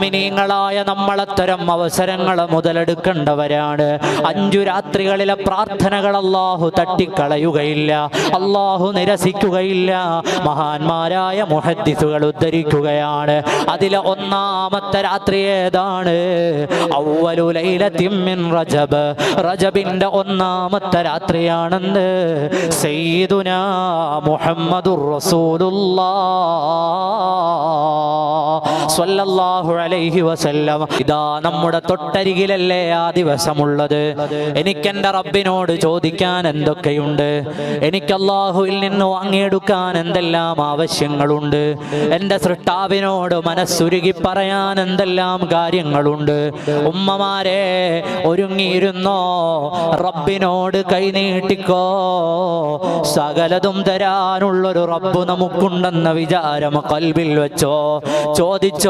മുഅ്മിനീങ്ങളായ നമ്മളത്തരം അവസരങ്ങൾ മുതലെടുക്കേണ്ടവരാണ്. അഞ്ചു രാത്രികളിലെ പ്രാർത്ഥനകൾ അള്ളാഹു തട്ടിക്കളയുകയില്ല അള്ളാഹു നിരസിക്കുകയില്ല. മഹാന്മാരായ മുഹദ്ദിസുകൾ ഉദ്ധരിക്കുകയാണ്. അതിലെ ഒന്നാമത്തെ രാത്രി ഏതാണ്? റജബ്. റജബിന്റെ ഒന്നാമത്തെ രാത്രിയാണെന്ന് സയ്യിദുനാ മുഹമ്മദുർ റസൂലുള്ളാഹ് സ്വല്ലല്ലാഹു അലൈഹി വസല്ലം. ഇതാ നമ്മുടെ തൊട്ടരികിലല്ലേ ആ ദിവസമുള്ളത്. എനിക്ക് എന്റെ റബ്ബിനോട് ചോദിക്കാൻ എന്തൊക്കെയുണ്ട്? എനിക്ക് അള്ളാഹുവിൽ നിന്ന് വാങ്ങിയെടുക്കാൻ എന്തെല്ലാം ആവശ്യങ്ങളുണ്ട്? എന്റെ സൃഷ്ടാവിനോട് മനസ്സുരുകി പറയാൻ എന്തെല്ലാം കാര്യങ്ങളുണ്ട്? ഉമ്മമാരെ ഒരുങ്ങിയിരുന്നോ? റബ്ബിനോട് കൈനീട്ടിക്കോ സകലതും തരാനുള്ളൊരു റബ്ബ് നമുക്കുണ്ടെന്ന വിചാരം കൽവിൽ വെച്ചോ? ചോദിച്ചോ?